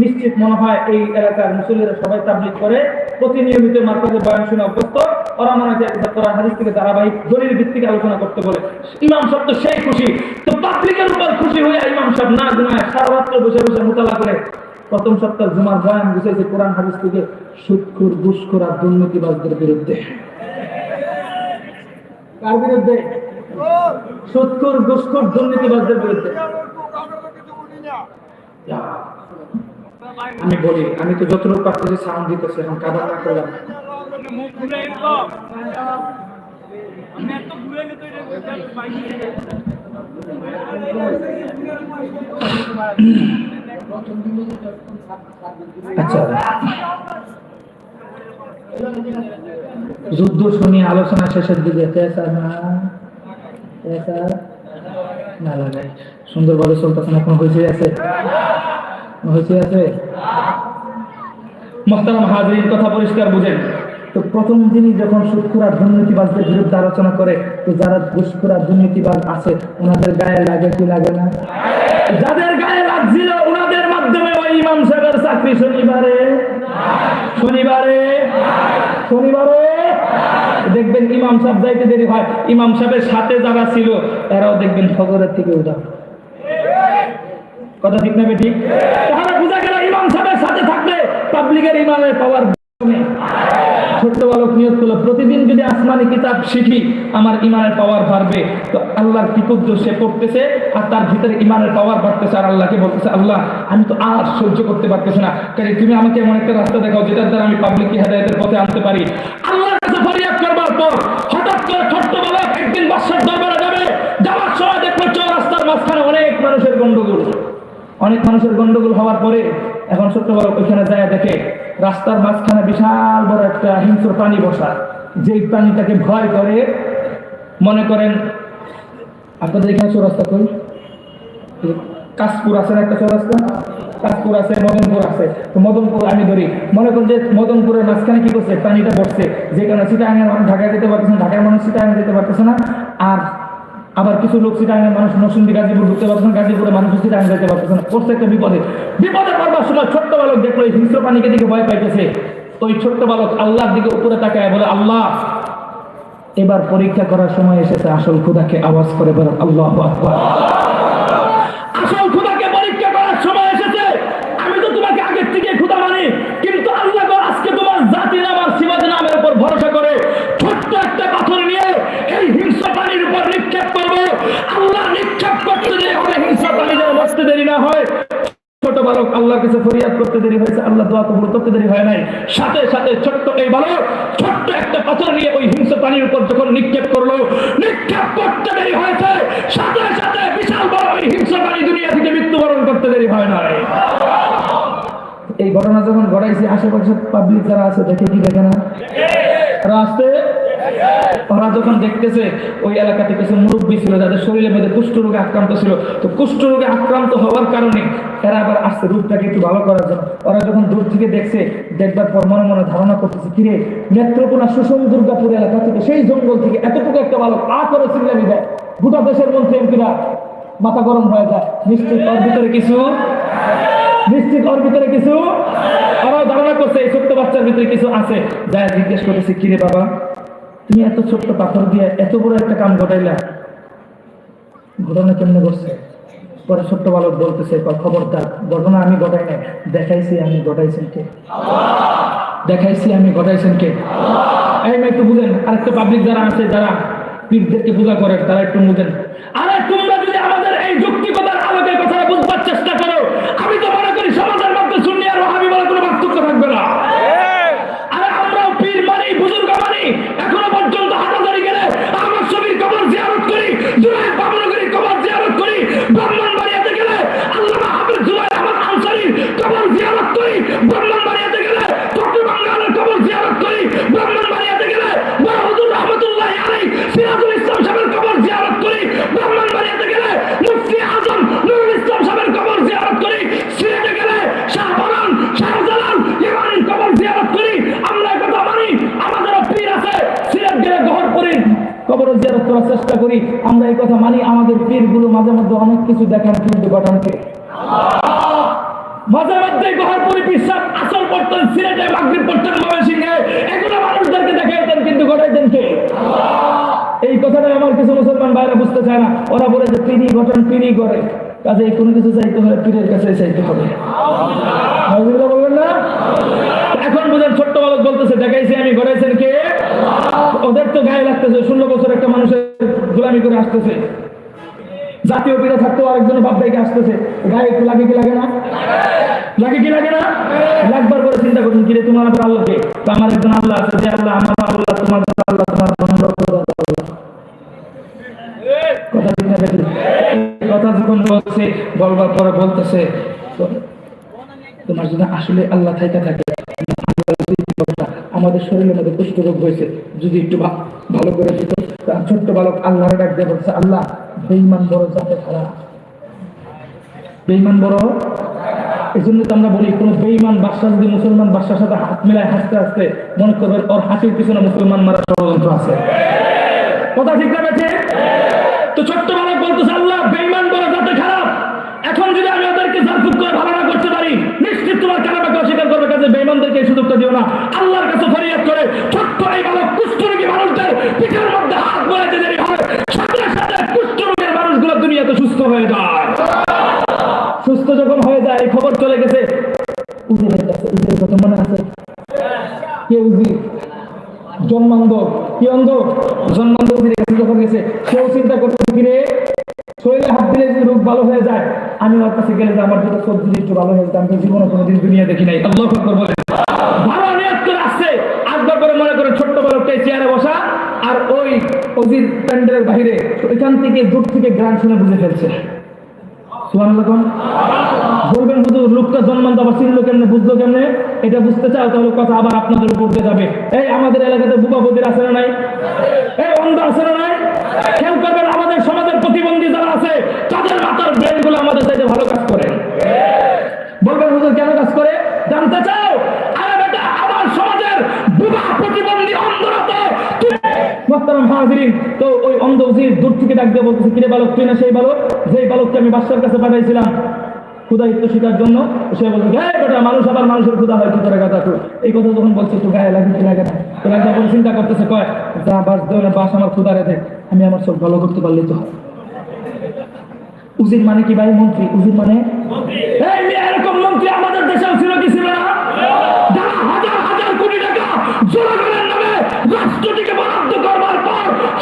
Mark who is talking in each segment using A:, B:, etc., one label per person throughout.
A: নিশ্চিত মনে হয় এই এলাকার মুসল্লিরা সবাই তাবলিক করে প্রতিনিয়মিত মার্কেটে বয়ান শুনে অভ্যস্ত। ওরা মনে হয় যে হাদিস থেকে ধারাবাহিক দলিল ভিত্তিক আলোচনা করতে বলে। ইমাম সাহেব তো সেই খুশি। তো পাবলিকের উপর খুশি হয়ে ইমাম সাহেব না গুনায় সারা রাত্র বসে বসে মোতালা করে। প্রথম সপ্তাহ জুমার বয়ান বুঝেছে কোরআন হাদিস থেকে সুৎখুর ঘুষখোর আর দুর্নীতিবাজদের বিরুদ্ধে। কার বিরুদ্ধে? সুৎখুর ঘুষখোর দুর্নীতিবাজদের বিরুদ্ধে। আমি বলি, আমি তো যতটুকু পারতেছি সাউন্ড দিতেছি, এখন কাবার না করলাম আচ্ছা। যুদ্ধ শুনি আলোচনা শেষের দিকে। পেশা না পেশা না সুন্দরভাবে হয়েছে আছে? হয়েছে আছে? কথা পরিষ্কার বুঝেন। তো প্রথম যখন বিরুদ্ধে আলোচনা করে, তো যারা ঘুষখোরা আছে, ওনাদের গায়ে লাগে কি লাগে না? যাদের গায়ে লাগছিল, ওনাদের মাধ্যমে ওই ইমাম সাহেবের চাকরি শনিবারে। শনিবারে? শনিবারে? দেখবেন ইমাম সাহেব যাইতে দেরি হয়। ইমাম সাহেবের সাথে যারা ছিল, এরাও দেখবেন ফজরের থেকে উঠা কথা ঠিক না ঠিক তাহলে বুঝা গেল ইমাম সাহেবের সাথে থাকলে পাবলিকের ইমামের পাওয়ার ছোট্ট বালক নিয়োগ করল। প্রতিদিন যদি আসমানি কিতাব শিখি, আমার ইমানের পাওয়ার বাড়বে। তো আল্লাহর কৃতজ্ঞ সে পড়তেছে আর তার ভিতরে ইমানের পাওয়ার বাড়তেছে, আর আল্লাহকে বলতেছে, আল্লাহ, আমি তো আর সহ্য করতে পারতেছি না। কারণ তুমি আমাকে এমন একটা রাস্তা দেখাও, যেটার দ্বারা আমি পাবলিক হেদায়তের পথে আনতে পারি। আল্লাহর কাছে ফরিয়াদ করবার পর হঠাৎ করে ছোট্ট বালক একদিন বাসার দরবারে যাবে। যাওয়ার সময় দেখল রাস্তার মাঝখানে অনেক মানুষের গন্ডগোল। অনেক মানুষের গন্ডগোল হওয়ার পরে এখন ছোট্ট বড় ওইখানে যায়, দেখে রাস্তার মাঝখানে বিশাল বড় একটা হিংস্র প্রাণী বসা। যেই প্রাণীটাকে ভয় করে, মনে করেন, আপনাদের এখানে চৌরাস্তা কই? কাশপুর আছে একটা চৌরাস্তা? কাশপুর আছে, মদনপুর আছে। তো মদনপুর আমি ধরি। মনে করেন যে মদনপুরের মাঝখানে কি করছে? প্রাণীটা বসছে। যেখানে সিটাঙ্গের মানুষ ঢাকায় যেতে পারতেছে না, ঢাকার মানুষ সিটাঙ্গে যেতে পারতেছে না। আর আবার কিছু লোক সিটাঙ্গের মানুষ নসুন্দি গাজীপুর ঢুকতে পারছে না, গাজীপুরে মানুষ সিটাঙ্গে যেতে পারতেছে না। পড়ছে একটা বিপদে বিপদে পড়বার সময় ছোট্ট বালক দেখল, এই হিংস্র পানিকে দিকে ভয় পাইতেছে। তো ওই ছোট্ট বালক আল্লাহর দিকে উপরে তাকায়, বলে, আল্লাহ! এবার পরীক্ষা করার সময় এসেছে আসল খুদাকে আওয়াজ করে বলেন, আল্লাহ আকবার। ফরিয়াদ করতে দেরি হয়েছে, আল্লাহ দোয়া কবুল করতে দেরি হয় নাই। সাথে সাথে ছোট্ট এই বালক ছোট্ট একটা পাথর নিয়ে ওই উপর যখন নিক্ষেপ করল, নিক্ষেপ করতে দেরি হয়েছে। সাথে সাথে বিশাল বড় ওই দুনিয়া থেকে মৃত্যুবরণ করতে দেরি হয় নাই। এই ঘটনা যখন ঘটাইছে, আশেপাশে পাবলিক যারা আছে দেখে কি দেখে না? রাস্তে ওরা যখন দেখতেছে ওই এলাকাতে কিছু মুরব্বী ছিল, যাদের শরীরের মধ্যে কুষ্ঠ রোগে আক্রান্ত ছিল, তো কুষ্ঠ রোগে আক্রান্ত হওয়ার কারণে এরা আবার আসছে রূপটাকে একটু ভালো করার জন্য। ওরা যখন দূর থেকে দেখছে, দেখবার পর মনে মনে ধারণা করতেছে কিরে নেত্রকোনা সুষম দুর্গাপুর এলাকা থেকে সেই জঙ্গল থেকে এতটুকু একটা বালক আ করে চিল্লামি দেয়। গোটা দেশের মন্ত্রী এমপিরা, মাথা গরম হয়ে যায়। নিশ্চিত তার ভিতরে কিছু? নিশ্চিত ওর ভিতরে কিছু? ওরাও ধারণা করছে, এই ছোট্ট বাচ্চার ভিতরে কিছু আছে। যা জিজ্ঞেস করতেছে কিরে বাবা? তুমি এত ছোট্ট পাথর দিয়ে এত বড় একটা কাম ঘটাইলা। ঘটনা কেমনে করছে পরে ছোট্ট বালক বলতেছে খবরদার, ঘটনা আমি ঘটাই নাই। দেখাইছি আমি ঘটাইছেন কে? দেখাইছি আমি ঘটাইছেন কে? এই একটু বুঝেন, আরেকটা পাবলিক যারা আছে, যারা পীরদেরকে পূজা করেন, তারা একটু বুঝেন। আর তোমরা করার চেষ্টা করি। আমরা এই কথা মানি, আমাদের পীরগুলো মাঝে মধ্যে অনেক কিছু দেখান কিন্তু ঘটানকে মাঝে মধ্যে গহরপুরি বিশ্বাস আসল পড়তেন সিলেটে মাগরিব পড়তেন ময়মনসিংহে এগুলো মানুষদেরকে দেখাইতেন কিন্তু ঘটাইতেন কে? এই কথাটা আমার কিছু মুসলমান বাইরে বুঝতে চায় না। ওরা বলে যে তিনি ঘটন তিনি করে কাজে কোনো কিছু চাইতে হলে পীরের কাছে চাইতে হবে। বলবেন না? এখন বুঝেন ছোট্ট বালক বলতেছে, দেখাইছি আমি, ঘটাইছেন কে? ওদের তো গায়ে লাগতেছে, ষোলো বছর একটা মানুষের গোলামি করে আসতেছে। জাতীয় পিতা থাকতেও আরেকজন বাপ ভাইকে আসতেছে। গায়ে একটু লাগে কি লাগে না? লাগে কি লাগে না? লাগবার করে চিন্তা করুন, কিরে, তোমার আবার আল্লাহকে? আমার একজন আল্লাহ আছে, যে আল্লাহ আমার আল্লাহ, তোমার আল্লাহ, তোমার। কথা কথা যখন বলছে, বলবার পরে বলতেছে তোমার যদি আসলে আল্লাহ থাইকা থাকে আমাদের শরীরের মধ্যে কুষ্ঠ রোগ হয়েছে। যদি একটু ভালো করে দিত ছোট্ট বালক আল্লাহর ডাক দিয়ে বলছে, আল্লাহ বেইমান বড় যাতে খারাপ বেইমান বড়? এই জন্য তো আমরা বলি, কোন বেইমান বাদশাহ যদি মুসলমান বাদশার সাথে হাত মিলায় হাসতে হাসতে মনে করবেন ওর হাসির পিছনে মুসলমান মারা ষড়যন্ত্র আছে। কথা ঠিক না তো ছোট্ট বালক বলতেছে, আল্লাহ বেইমান করবে এই সুযোগটা দিও না। আল্লাহর কাছে ফরিয়াদ করে ছোট্ট এই বালক, কুষ্ঠরোগী মানুষদের পিঠের মধ্যে হাত বোলাইতে দেরি হয়। সাথে সাথে কুষ্ঠরোগের মানুষগুলো দুনিয়াতে সুস্থ হয়ে যায়। সুস্থ যখন হয়ে যায়, এই খবর চলে গেছে। কাছে কথা মনে আছে? জন্মান্ধ কি অন্ধ জন্মান্ধ কাছে যখন গেছে। চিন্তা করতে শরীরে হাত দিলে রোগ ভালো হয়ে যায়, আমি ওর কাছে গেলে আমার যেটা সবজি একটু ভালো হয়ে যেত, আমি জীবনে কোনোদিন দুনিয়া দেখি নাই? আল্লাহ আকবর বলে ভালো নিয়ত করে আসছে আসবার করে মনে করে ছোট্ট বড়টাই চেয়ারে বসা আর ওই অজির প্যান্ডেলের বাইরে ওইখান থেকে দূর থেকে গ্রাম শুনে বুঝে ফেলছে। বলবেন লোকটা জন্মান চিনলো কেমনে বুঝলো কেমনে? এটা বুঝতে চাও, তাহলে কথা আবার আপনাদের উপর দিয়ে যাবে। এই, আমাদের এলাকাতে বুবা বদির আছে না নাই? এই, অন্ধ আছে না নাই? খেয়াল করবেন, আমাদের সমাজের প্রতিবন্ধী যারা আছে, তাদের মাথার ব্রেনগুলো আমাদের চাইতে ভালো কাজ করে। বলবেন হুজুর, কেন কাজ করে? জানতে চাও? মোহতারাম হাজিরিন, তো ওই অন্ধ উজির দূর থেকে ডাক দিয়ে বলতেছে, কিরে বালক, তুই না সেই বালক? যেই বালককে আমি বাদশার কাছে পাঠাইছিলাম ক্ষুদায়িত্ব জন্য? সে বলছে মানুষ আবার মানুষের ক্ষুদা হয় কথা তো এই কথা যখন বলছে গায়ে লাগে বলে চিন্তা করতেছে, কয়, যা বাস বাস, আমার ক্ষুদা রেখে আমি আমার সব ভালো করতে তো উজির মানে কি ভাই? মন্ত্রী। উজির মানে? এরকম মন্ত্রী আমাদের ছিল কি ছিল না? হাজার হাজার কোটি টাকা নামে রাষ্ট্রটিকে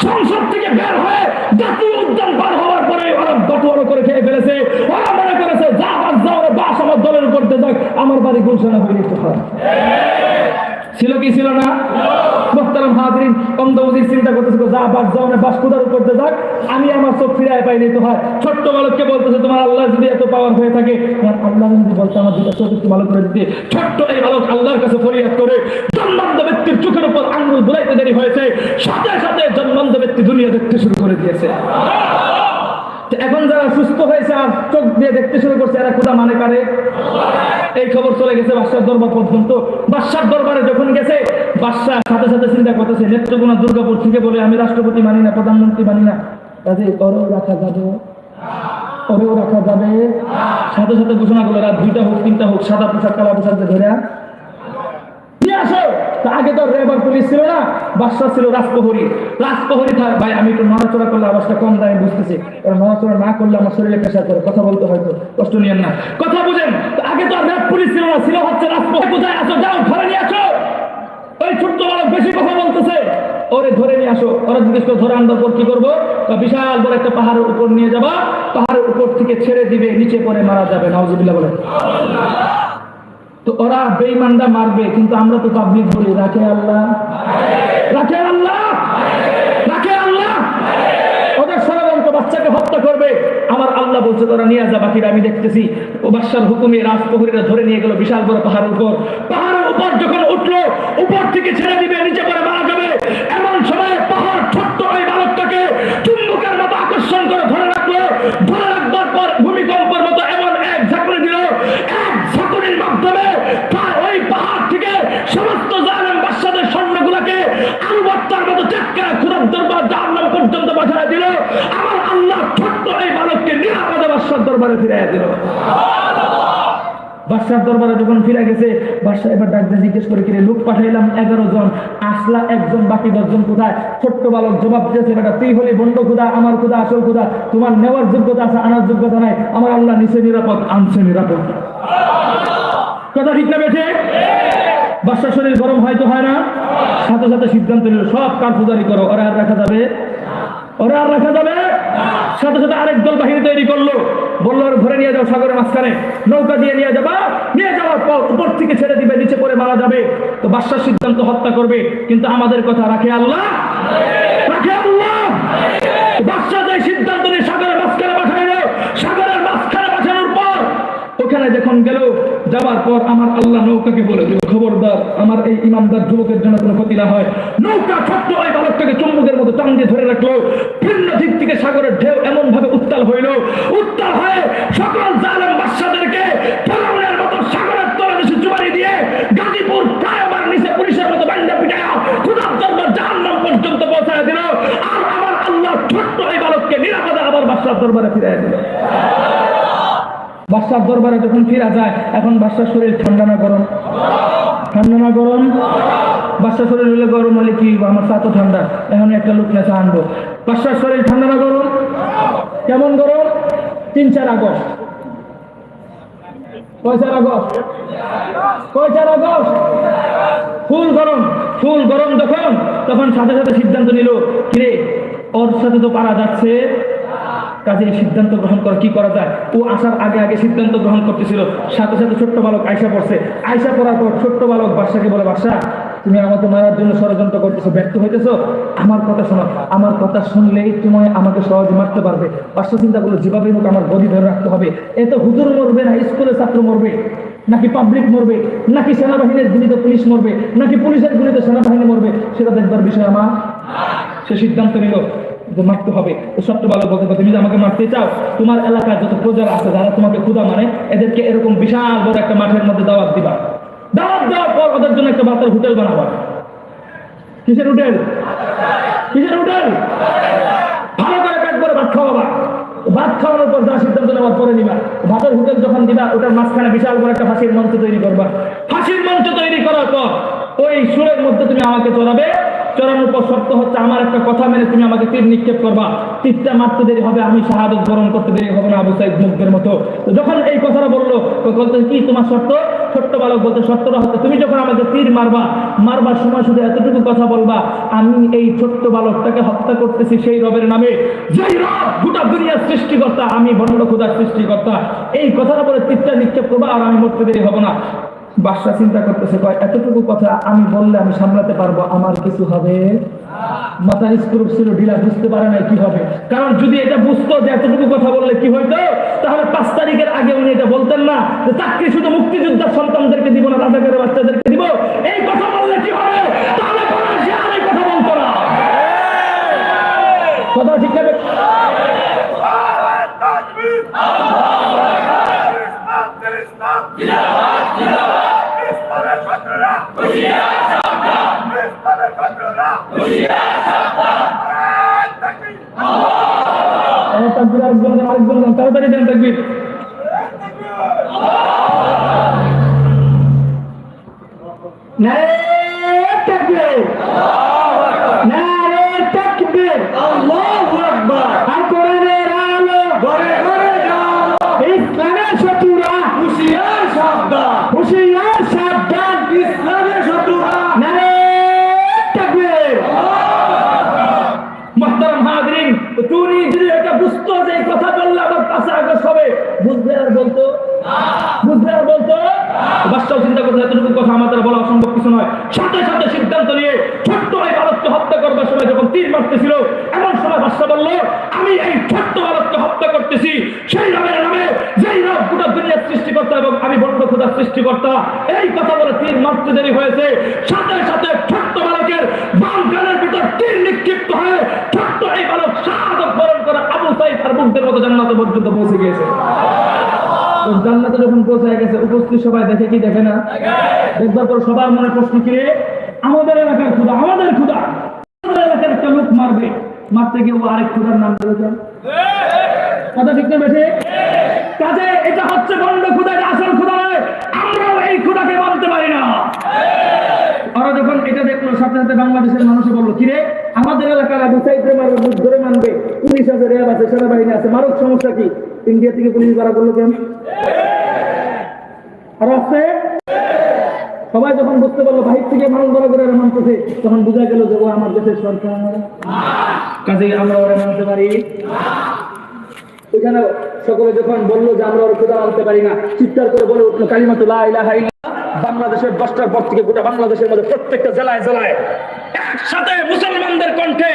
A: সংসদ থেকে বের হয়ে জাতীয় উদ্যান পার হওয়ার পরে ওরা বটোয়ারো করে খেয়ে ফেলেছে। ওরা মনে করেছে যা বাস যাও রে, বাস আমার দলের উপর যাক আমার বাড়ি গুলশানা হয়ে যেতে হয়। ছিল কি ছিল না? হাজরিন চিন্তা করতেছে যা বাস যাও না বাস যাক? আমি আমার চোখ ফিরায় পাই নিতে হয়। ছোট্ট বালককে বলতেছে তোমার আল্লাহ যদি এত পাওয়ার হয়ে থাকে আল্লাহ যদি বলতে আমার দুটো চোখ একটু ভালো করে দিতে। ছোট্ট এই বালক আল্লাহর কাছে ফরিয়াদ করে জন্মান্ত ব্যক্তির চোখের উপর আঙ্গুল বুলাইতে দেরি হয়েছে। সাথে সাথে জন্মান্ত ব্যক্তি দুনিয়া দেখতে শুরু করে দিয়েছে। এখন যারা সুস্থ হয়েছে আর চোখ দিয়ে দেখতে শুরু করছে, এরা কোথা মানে কারে এই খবর চলে গেছে বাদশার দরবার পর্যন্ত। বাদশার দরবারে যখন গেছে বাদশাহ সাথে সাথে চিন্তা করতেছে নেত্রকোনা দুর্গাপুর থেকে বলে, আমি রাষ্ট্রপতি মানি না, প্রধানমন্ত্রী মানি না। কাজে ওরেও রাখা যাবে। ওরেও রাখা যাবে। সাথে সাথে ঘোষণা করল, রাত দুইটা হোক, তিনটা হোক, সাদা পোশাক, কালা পোশাক ধরে নিয়ে আসো! আগে তো রেবার পুলিশ ছিল না, বাদশাহ ছিল রাজপ্রহরী। রাজপ্রহরী থাক, ভাই, আমি একটু নড়াচড়া করলে আওয়াজটা কম দামে বুঝতেছি। কারণ নড়াচড়া না করলে আমার শরীরে প্রেশার করে, কথা বলতে হয়তো, কষ্ট নিয়েন না। কথা বুঝেন, তো আগে তো রেব পুলিশ ছিল না, ছিল হচ্ছে রাজপ্রহরী। কোথায় আসো যাও, ঘরে নিয়ে আসো। ওই ছোট্ট বালক বেশি কথা বলতেছে। ওরে ধরে নিয়ে আসো। ওরা জিজ্ঞেস করে, ধরে আনবার পর কি করব? বিশাল বড় একটা পাহাড়ের উপর নিয়ে যাবা। পাহাড়ের উপর থেকে ছেড়ে দিবে, নিচে পরে মারা যাবে, নাউজুবিল্লাহ বলে তো ওরা বেইমানটা মারবে, কিন্তু আমরা তো পাবলিক বলি রাখে আল্লাহ। রাখে আল্লাহ। রাখে আল্লাহ। ওদের বাচ্চাকে হত্যা করবে। আমার আল্লাহ বলছে, তোরা নিয়ে যা, বাকিরা আমি দেখতেছি। ও হুকুমে রাজপ্রহরীরা ধরে নিয়ে গেল বিশাল বড় পাহাড়ের উপর। পাহাড়ের উপর যখন উঠল, উপর থেকে ছেড়ে দিবে। ফিরাইয়া দিল। বাদশার দরবারে যখন ফিরে গেছে বাদশাহ এবার ডাকতে জিজ্ঞেস করে কিরে লোক পাঠাইলাম এগারো জন, আসলা একজন, বাকি দশজন কোথায়? ছোট্ট বালক জবাব দিয়েছে, বেটা, তুই হলি বন্ড খুদা, আমার খুদা, আসল খুদা, তোমার নেওয়ার যোগ্যতা আছে, আনার যোগ্যতা নাই, আমার আল্লাহ নিচে নিরাপদ, আনছে নিরাপদ। কথা ঠিক না বেঠে বাদশার শরীর গরম হয়তো হয় না? সাথে সাথে সিদ্ধান্ত নিল, সব কারফুজারি করো, ওরা আর রাখা যাবে ওরা আর রাখা যাবে? সাথে সাথে আরেক দল বাহিনী তৈরি করল। বলল ঘরে নিয়ে যাও সাগরের মাঝখানে। নৌকা দিয়ে নিয়ে যাবা। নিয়ে যাওয়ার পর উপর থেকে ছেড়ে দিবে নিচে পরে মারা যাবে। তো বাদশার সিদ্ধান্ত হত্যা করবে। কিন্তু আমাদের কথা রাখে আল্লাহ? রাখে। আল্লাহ। বাদশাহ যে সিদ্ধান্ত নিয়ে সাগরের মাঝখানে পাঠাইলো সাগরের মাঝখানে পাঠানোর পর ওখানে যখন গেল যাওয়ার পর আমার আল্লাহ নৌকাকে বলে দিল, খবরদার, আমার এই ইমামদার যুবকের জন্য কোনো ক্ষতি না হয়। নৌকা ছোট্ট ওই বালকটাকে চুম্বকের মতো টান দিয়ে ধরে রাখল। ভিন্ন দিক থেকে সাগরের ঢেউ এমন ভাবে উত্তাল হইল। উত্তাল হয়ে সকল জালেম বাদশাদেরকে ফেরাউনের মতো সাগরের তলাদেশে চুমারি দিয়ে গাজীপুর ফ্লাইওভার নিচে পুলিশের মতো বান্ডা পিটায়া খুদার দরবার জাহান্নাম পর্যন্ত পৌঁছায় দিল। আর আমার আল্লাহ ছোট্ট এই বালককে নিরাপদে আবার বাদশার দরবারে বাদশার দরবারে যখন ফিরা যায়, এখন বাদশার শরীর ঠান্ডা না গরম? ঠান্ডা না গরম? বাদশার শরীর হলে গরম হলে কি আমার চা তো ঠান্ডা। এখন একটা লোক নেশা আনব। বাদশার শরীর ঠান্ডা না গরম? কেমন গরম? তিন চার আগস্ট। কয় আগস্ট? কয় আগস্ট? ফুল গরম। ফুল গরম যখন, তখন সাথে সাথে সিদ্ধান্ত নিল, কিরে, ওর সাথে তো পারা যাচ্ছে। কাজে সিদ্ধান্ত গ্রহণ করা, কি করা যায়? ও আসার আগে আগে সিদ্ধান্ত গ্রহণ করতেছিল। সাথে সাথে ছোট্ট বালক আয়সা পড়ছে। আয়সা পড়ার পর ছোট্ট বালক বাদশাকে বলে, বাদশা, তুমি আমাকে মারার জন্য ষড়যন্ত্র করতেছো, ব্যর্থ হইতেছো? আমার কথা শোনো, আমার কথা শুনলেই তুমি আমাকে সহজে মারতে পারবে। বাদশা চিন্তা করল যেভাবে হোক আমার গদি ধরে রাখতে হবে। এ তো হুজুর মরবে না, স্কুলের ছাত্র মরবে, নাকি পাবলিক মরবে, নাকি সেনাবাহিনীর গুলিতে পুলিশ মরবে, নাকি পুলিশের গুলিতে সেনাবাহিনী মরবে, সেটা দেখবার বিষয় আমার। সে সিদ্ধান্ত নিল। মারতে হবে। তো ছোট্ট বালক বলতে তুমি যে আমাকে মারতে চাও, তোমার এলাকার যত প্রজারা আছে, যারা তোমাকে ক্ষুদা মানে এদেরকে এরকম বিশাল বড় একটা মাঠের মধ্যে দাওয়াত দিবা। দাওয়াত দেওয়ার পর ওদের জন্য একটা বাচ্চার হোটেল বানাবা। কিসের হোটেল? কিসের হোটেল? ভালো করে পেট করে ভাত খাওয়াবা। ভাত খাওয়ানোর পর যা সিদ্ধান্ত নেওয়ার পরে নিবা। ভাতের হোটেল যখন দিবা, ওটার মাঝখানে বিশাল বড় একটা ফাঁসির মঞ্চ তৈরি করবা। ফাঁসির মঞ্চ তৈরি করার পর ওই সুরের মধ্যে তুমি আমাকে চড়াবে। পর শর্ত হচ্ছে, আমার একটা কথা মেনে তুমি আমাকে তীর নিক্ষেপ করবা। তীরটা মারতে দেরি হবে, আমি শাহাদত বরণ করতে দেরি হবে না আবু সাইদ মুখের মতো। যখন এই কথাটা বলল বলতে, কি তোমার শর্ত? ছোট্ট বালক বলতে, শর্তটা হচ্ছে, তুমি যখন আমাকে তীর মারবা, মারবার সময় শুধু এতটুকু কথা বলবা, আমি এই ছোট্ট বালকটাকে হত্যা করতেছি সেই রবের নামে। যেই রব, গোটা দুনিয়ার সৃষ্টিকর্তা, আমি বন্ড খোদার সৃষ্টিকর্তা। এই কথাটা বলে তীরটা নিক্ষেপ করবা আর আমি মরতে দেরি হব না। বাদশা চিন্তা করতেছে কয় এতটুকু কথা আমি বললে আমি সামলাতে পারব আমার কিছু হবে? মাথার স্ক্রুপ ছিল ঢিলা বুঝতে পারে না কি হবে। কারণ যদি এটা বুঝতো যে এতটুকু কথা বললে কি হইতো তাহলে পাঁচ তারিখের আগে উনি এটা বলতেন না যে চাকরি শুধু মুক্তিযোদ্ধার সন্তানদেরকে দিব না রাজাকারের বাচ্চাদেরকে দিব। এই কথা বললে কি হবে? তাহলে সে আর এই কথা বলতো না। কথা ঠিক দেন, তাড়াতাড়ি দেন তাকবির নারে তাকবীর নারে তাকবীর আল্লাহু আকবার আর কোরআনের আলো ঘরে ঘরে আলো ইসলামের শত্রুরা হুশিয়ার সাবধান হুশিয়ার সাবধান ইসলামের শত্রুরা নারে তাকবীর মোহতারাম হাজরিন তুমি যদি এটা বুঝতো যে এই কথা বললে আমার পাশে আগস্ট হবে বুঝবে আর বলতো বুঝবে আর বলতো বাচ্চাও চিন্তা করতে এতটুকু কথা আমাদের বলা অসম্ভব কিছু নয়। সাথে সাথে সিদ্ধান্ত নিয়ে ছোট্ট এই বালককে হত্যা করবার সময় যখন তীর মারতেছিল, এমন সময় বাচ্চা বলল, আমি এই ছোট্ট বালককে হত্যা করতেছি। সেই রবের নামে যেই রব গোটা দুনিয়ার সৃষ্টিকর্তা এবং আমি বড় খোদার সৃষ্টিকর্তা, এই কথা বলে তীর মারতে দেরি হয়েছে। সাথে সাথে ছোট্ট বালকের বাম কানের ভিতর তীর নিক্ষিপ্ত হয়ে ছোট্ট এই বালক শাহাদত বরণ করে আবু সাইদ আর মুগ্ধের মতো জান্নাতে পর্যন্ত পৌঁছে গিয়েছে। জান্নাতে যখন পৌঁছায় গেছে, উপস্থিত সবাই দেখে কি দেখে না? দেখবার পর সবার মনে প্রশ্ন কিরে আমাদের এলাকার খুদা আমাদের খুদা আমাদের এলাকার একটা লোক মারবে। মারতে গিয়ে ও আরেক খুদার নাম বলেছেন কথা ঠিক না বেঠে? কাজে এটা হচ্ছে বন্ধ খুদা আসল খুদা নয়। আমরাও এই খুদাকে মানতে পারি না। যখন এটা দেখল সাথে সাথে বাংলাদেশের মানুষে বলল, কিরে, আমাদের এলাকার আবু সাইদে মারো মুখ ধরে মানবে পুলিশ আছে, র্যাব আছে, সেনাবাহিনী আছে, মারুক, সমস্যা কি? ইন্ডিয়া থেকে পুলিশ দ্বারা করল কেন? আর আছে? সবাই যখন বুঝতে পারল, বাহির থেকে মানুষ ধরা করে ওরা মানতেছে, তখন বোঝা গেল যে ও আমার দেশের সরকার কাজে আমরা ওরা মানতে পারি? ওইখানে সকলে যখন বলল যে আমরা ওর খোদা মানতে পারি না, চিৎকার করে বলে উঠল, কালিমাত লা ইলাহা। বাংলাদেশের দশটার পর থেকে গোটা বাংলাদেশের মধ্যে প্রত্যেকটা জেলায় জেলায় একসাথে মুসলমানদের কণ্ঠে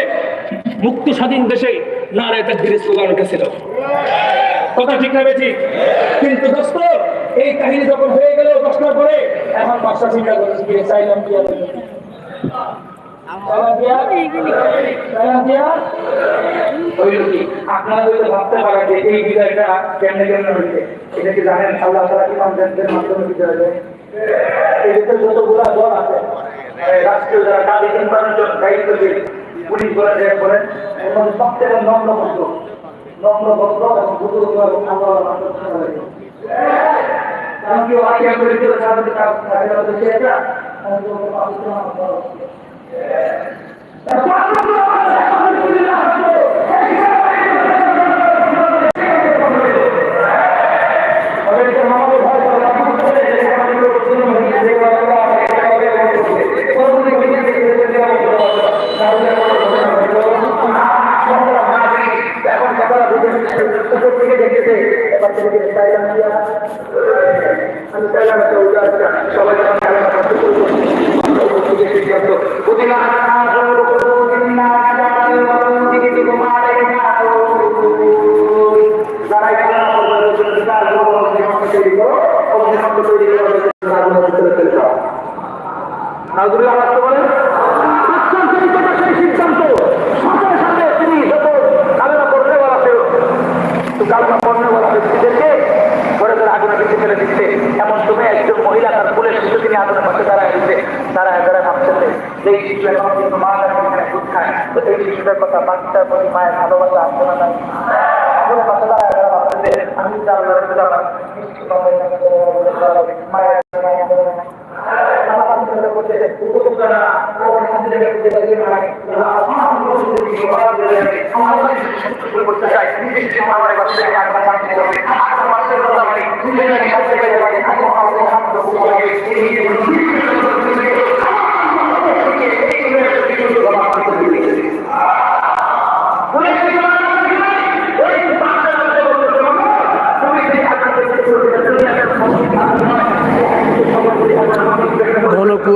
A: মুক্ত স্বাধীন দেশে নারায় তাকবীরের স্লোগান উঠেছিল। কথা ঠিক হবে ঠিক কিন্তু দোস্ত, এই কাহিনী যখন হয়ে গেল দশটার পরে, এখন বাদশা চিন্তা করেছে কি চাইলাম কি কি কি কি? আপনারা ভাবতে পারেন এই হয়েছে, এটা কি জানেন? আল্লাহ জানদের মাধ্যমে দেশের যতগুলা দল আছে রাষ্ট্রীয় যারা দাবি নির্বাচন দায়িত্ব দিয়ে পুলিশ বলেন নাজরুল আওয়াজ বলেন প্রত্যন্ত সেই সিদ্ধান্ত সাথে সাথে তিনি যত কালেমা পড়তে বলা ছিল তো কালেমা পড়তে বলা ব্যক্তিদেরকে ঘরে ঘরে আগুনে দিতে ফেলে দিচ্ছে এমন সময় একজন মহিলা তার ফুলের শিশু তিনি আগুনের পাশে দাঁড়ায় দিচ্ছে দাঁড়ায় দাঁড়ায় ভাবছেন যে এখন কিন্তু মা তার দুধ খায়। তো এই শিশুদের কথা বাচ্চার প্রতি মায়ের ভালোবাসা আসবে না। ভাবছেন যে আমি পাবে মায়ের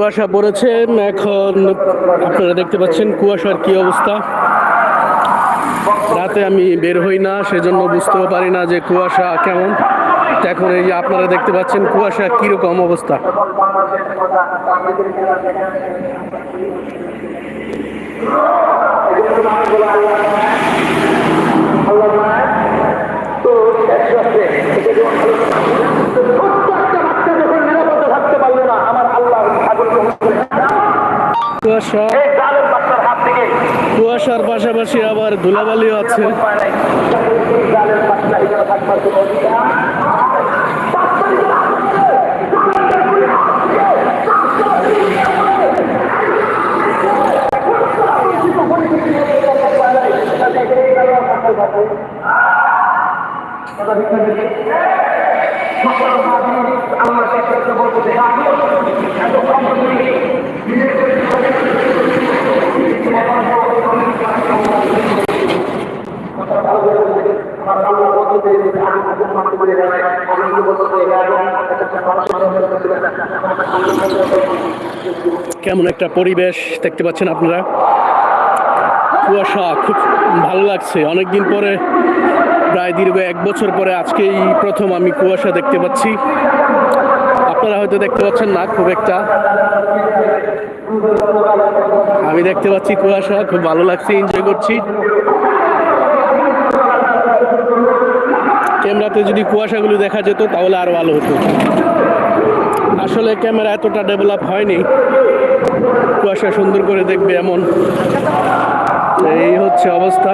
B: কুয়াশা পড়েছেন এখন আপনারা দেখতে পাচ্ছেন কুয়াশার কি অবস্থা। রাতে আমি বের হই না, সেজন্য বুঝতেও পারি না যে কুয়াশা কেমন। এখন এই আপনারা দেখতে পাচ্ছেন কুয়াশা কীরকম অবস্থা।
A: তো একসাথে এটা যেমন ভালো তো প্রত্যেকটা বাচ্চা যখন নিরাপদে থাকতে পারল না আমার আল্লাহ আগুন
B: কুয়াশা। কুয়াশার পাশাপাশি আবার ধুলাবালিও আছে।
A: জালেম বাচ্চা এখানে থাকবার কোনো অধিকার
B: কেমন একটা পরিবেশ দেখতে পাচ্ছেন আপনারা? কুয়াশা খুব ভালো লাগছে। অনেকদিন পরে, প্রায় দীর্ঘ এক বছর পরে আজকেই প্রথম আমি কুয়াশা দেখতে পাচ্ছি। আপনারা হয়তো দেখতে পাচ্ছেন না খুব একটা। আমি দেখতে পাচ্ছি কুয়াশা, খুব ভালো লাগছে এনজয় করছি। ক্যামেরাতে যদি কুয়াশাগুলো দেখা যেত, তাহলে আরও ভালো হতো। আসলে ক্যামেরা এতটা ডেভেলপ হয়নি। কুয়াশা সুন্দর করে দেখবে এমন। এই হচ্ছে অবস্থা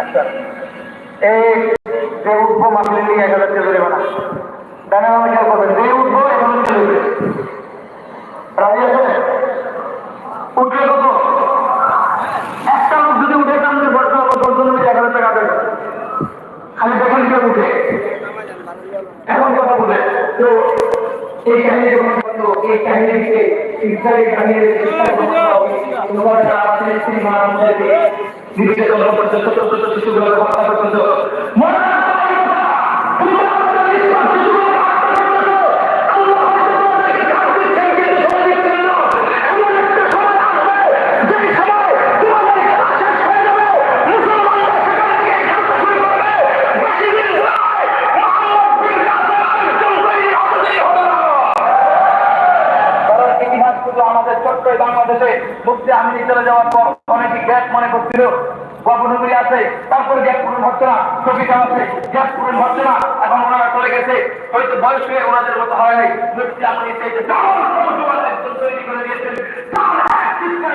A: আচ্ছা এই যে উঠবো মাসলে নিয়ে এক হাজার টাকা জরিমানা ডানে বামে খেয়াল করবেন যে উঠবো এক হাজার টাকা জরিমানা রাজি আছে উঠবে কত একটা লোক যদি উঠে সামনে বসতে হবে দশজন মিলে এক হাজার টাকা দেবে খালি দেখেন কেউ উঠে এখন কথা বলে তো এই কাহিনী যখন বলল এই কাহিনীকে ইসরায়েলি কাহিনীর চেষ্টা করতে হবে এই বাংলাদেশে মুক্তি আমিনি চলে যাওয়ার পর অনেকে গ্যাস মনে করছিল গভর্নমেন্ট আছে, তারপরে গ্যাস পূরণ হচ্ছে না সবিতা আছে, গ্যাস পূরণ হচ্ছে না, এখন ওনারা চলে গেছে। হয়তো বয়স হয়ে ওনাদের মতো হয় নাই। মুক্তি তার এক চিৎকার